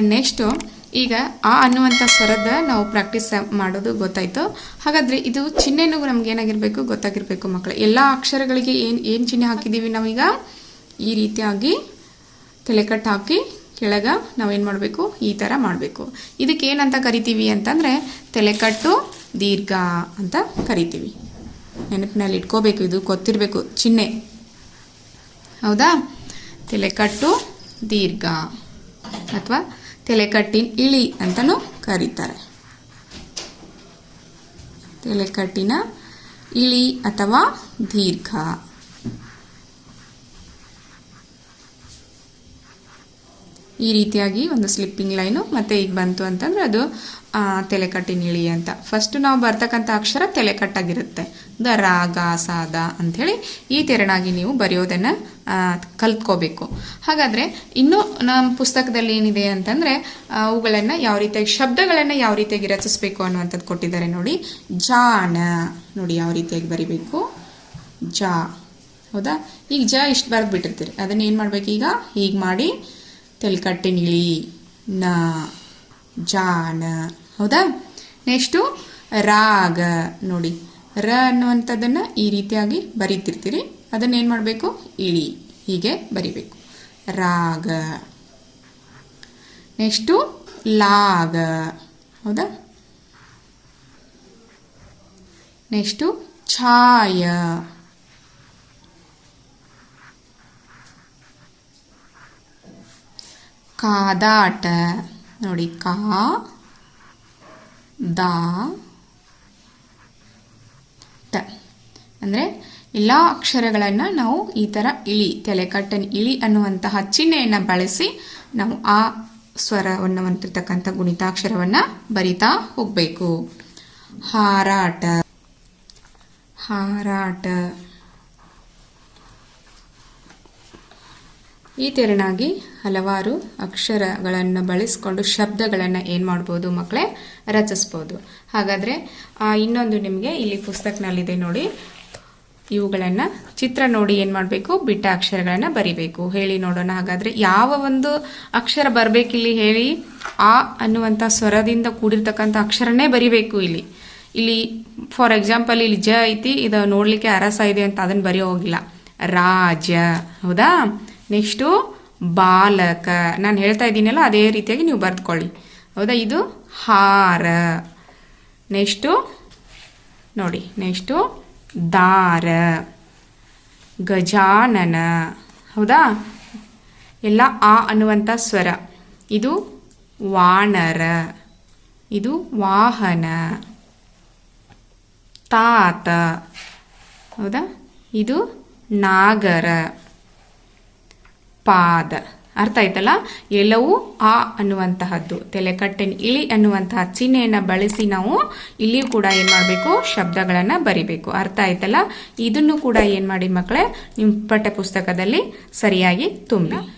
Next ಈಗ ಆ ಅನ್ನುವಂಥ ಸ್ವರದ ನಾವು ಪ್ರಾಕ್ಟೀಸ್ ಮಾಡೋದು ಗೊತ್ತಾಯಿತು. ಹಾಗಾದರೆ ಇದು ಚಿಹ್ನೆನೂ ನಮ್ಗೆ ಏನಾಗಿರಬೇಕು ಗೊತ್ತಾಗಿರಬೇಕು ಮಕ್ಕಳು. ಎಲ್ಲ ಅಕ್ಷರಗಳಿಗೆ ಏನು ಏನು ಚಿಹ್ನೆ ಹಾಕಿದ್ದೀವಿ ನಾವೀಗ? ಈ ರೀತಿಯಾಗಿ ತಲೆಕಟ್ಟು ಹಾಕಿ ಕೆಳಗೆ ನಾವೇನು ಮಾಡಬೇಕು? ಈ ಥರ ಮಾಡಬೇಕು. ಇದಕ್ಕೆ ಏನಂತ ಕರಿತೀವಿ ಅಂತಂದರೆ ತಲೆಕಟ್ಟು ದೀರ್ಘ ಅಂತ ಕರಿತೀವಿ. ನೆನಪಿನಲ್ಲಿ ಇಟ್ಕೋಬೇಕು, ಇದು ಗೊತ್ತಿರಬೇಕು, ಚಿಹ್ನೆ. ಹೌದಾ? ತಲೆಕಟ್ಟು ದೀರ್ಘ. ಅಥವಾ ತಲೆಕಟ್ಟಿನ ಇಳಿ ಅಂತಲೂ ಕರೀತಾರೆ. ತಲೆಕಟ್ಟಿನ ಇಳಿ ಅಥವಾ ದೀರ್ಘ. ಈ ರೀತಿಯಾಗಿ ಒಂದು ಸ್ಲಿಪ್ಪಿಂಗ್ ಲೈನು ಮತ್ತು ಈಗ ಬಂತು ಅಂತಂದರೆ ಅದು ತಲೆಕಟ್ಟಿನಿಳಿ ತಲೆಕಟ್ಟಿನ ಅಂತ. ಫಸ್ಟ್ ನಾವು ಬರ್ತಕ್ಕಂಥ ಅಕ್ಷರ ತಲೆಕಟ್ಟಾಗಿರುತ್ತೆ. ದ ರಾಗ ಸಾದ ಅಂಥೇಳಿ ಈ ತೆರನಾಗಿ ನೀವು ಬರೆಯೋದನ್ನು ಕಲ್ತ್ಕೋಬೇಕು. ಹಾಗಾದರೆ ಇನ್ನೂ ನಮ್ಮ ಪುಸ್ತಕದಲ್ಲಿ ಏನಿದೆ ಅಂತಂದರೆ ಅವುಗಳನ್ನು ಯಾವ ರೀತಿಯಾಗಿ ಶಬ್ದಗಳನ್ನು ಯಾವ ರೀತಿಯಾಗಿ ರಚಿಸಬೇಕು ಅನ್ನುವಂಥದ್ದು ಕೊಟ್ಟಿದ್ದಾರೆ ನೋಡಿ. ಜಾನ ನೋಡಿ ಯಾವ ರೀತಿಯಾಗಿ ಬರಿಬೇಕು. ಜಾ. ಹೌದಾ? ಈಗ ಜ ಇಷ್ಟು ಬರೆದು ಬಿಟ್ಟಿರ್ತೀರಿ ಅದನ್ನು ಏನು ಮಾಡ್ಬೇಕು ಈಗ? ಹೀಗೆ ಮಾಡಿ ತೆಲ್ಕಟ್ಟಿನ ಇಳಿ ನ, ಜಾನ, ಹೌದಾ? ನೆಕ್ಸ್ಟು ರಾಗ ನೋಡಿ. ರ ಅನ್ನುವಂಥದ್ದನ್ನು ಈ ರೀತಿಯಾಗಿ ಬರೀತಿರ್ತೀರಿ. ಅದನ್ನ ಏನು ಮಾಡಬೇಕು? ಇಳಿ. ಹೀಗೆ ಬರಿಬೇಕು. ರಾಗ. ನೆಕ್ಸ್ಟು ಲಾಗ. ಹೌದಾ? ನೆಕ್ಸ್ಟು ಛಾಯ. ಕಾದಾಟ. ನೋಡಿ, ಕಾ, ದಾ, ಟ. ಅಂದರೆ ಎಲ್ಲ ಅಕ್ಷರಗಳನ್ನು ನಾವು ಈ ಥರ ಇಳಿ, ತಲೆಕಟ್ಟನ ಇಳಿ ಅನ್ನುವಂತಹ ಚಿಹ್ನೆಯನ್ನು ಬಳಸಿ ನಾವು ಆ ಸ್ವರವನ್ನು ಹೊಂದಿರತಕ್ಕಂಥ ಗುಣಿತಾಕ್ಷರವನ್ನು ಬರಿತಾ ಹೋಗಬೇಕು. ಹಾರಾಟ. ಹಾರಾಟ. ಈ ತೆರನಾಗಿ ಹಲವಾರು ಅಕ್ಷರಗಳನ್ನು ಬಳಸ್ಕೊಂಡು ಶಬ್ದಗಳನ್ನು ಏನು ಮಾಡ್ಬೋದು ಮಕ್ಕಳೇ ರಚಿಸ್ಬೋದು. ಹಾಗಾದರೆ ಇನ್ನೊಂದು ನಿಮಗೆ ಇಲ್ಲಿ ಪುಸ್ತಕನಲ್ಲಿದೆ ನೋಡಿ. ಇವುಗಳನ್ನು ಚಿತ್ರ ನೋಡಿ ಏನು ಮಾಡಬೇಕು? ಬಿಟ್ಟ ಅಕ್ಷರಗಳನ್ನು ಬರಿಬೇಕು. ಹೇಳಿ ನೋಡೋಣ. ಹಾಗಾದರೆ, ಯಾವ ಒಂದು ಅಕ್ಷರ ಬರಬೇಕಿಲ್ಲಿ ಹೇಳಿ? ಆ ಅನ್ನುವಂಥ ಸ್ವರದಿಂದ ಕೂಡಿರ್ತಕ್ಕಂಥ ಅಕ್ಷರನೇ ಬರಿಬೇಕು ಇಲ್ಲಿ. ಇಲ್ಲಿ ಫಾರ್ ಎಕ್ಸಾಂಪಲ್ ಇಲ್ಲಿ ಜ ಐತಿ, ಇದು ನೋಡಲಿಕ್ಕೆ ಅರಸ ಇದೆ ಅಂತ ಅದನ್ನು ಬರೆಯೋ ಹೋಗಿಲ್ಲ. ರಾಜ, ಹೌದಾ? ನೆಕ್ಸ್ಟು ಬಾಲಕ. ನಾನು ಹೇಳ್ತಾ ಇದ್ದೀನಲ್ಲ, ಅದೇ ರೀತಿಯಾಗಿ ನೀವು ಬರೆದುಕೊಳ್ಳಿ. ಹೌದಾ? ಇದು ಹಾರ. ನೆಕ್ಸ್ಟು ನೋಡಿ, ನೆಕ್ಸ್ಟು ದಾರ. ಗಜಾನನ. ಹೌದಾ? ಎಲ್ಲ ಆ ಅನ್ನುವಂಥ ಸ್ವರ. ಇದು ವಾನರ ಇದು ವಾಹನ. ತಾತ. ಹೌದಾ? ಇದು ನಾಗರ. ಪಾದ. ಅರ್ಥ ಆಯ್ತಲ್ಲ? ಎಲ್ಲವೂ ಆ ಅನ್ನುವಂತಹದ್ದು. ತಲೆಕಟ್ಟಿನ ಇಳಿ ಅನ್ನುವಂತಹ ಚಿಹ್ನೆಯನ್ನು ಬಳಸಿ ನಾವು ಇಲ್ಲಿಯೂ ಕೂಡ ಏನು ಮಾಡಬೇಕು? ಶಬ್ದಗಳನ್ನು ಬರಿಬೇಕು. ಅರ್ಥ ಆಯ್ತಲ್ಲ? ಇದನ್ನು ಕೂಡ ಏನು ಮಾಡಿ ಮಕ್ಕಳೇ ನಿಮ್ಮ ಪಠ್ಯ ಪುಸ್ತಕದಲ್ಲಿ ಸರಿಯಾಗಿ ತುಂಬಿ.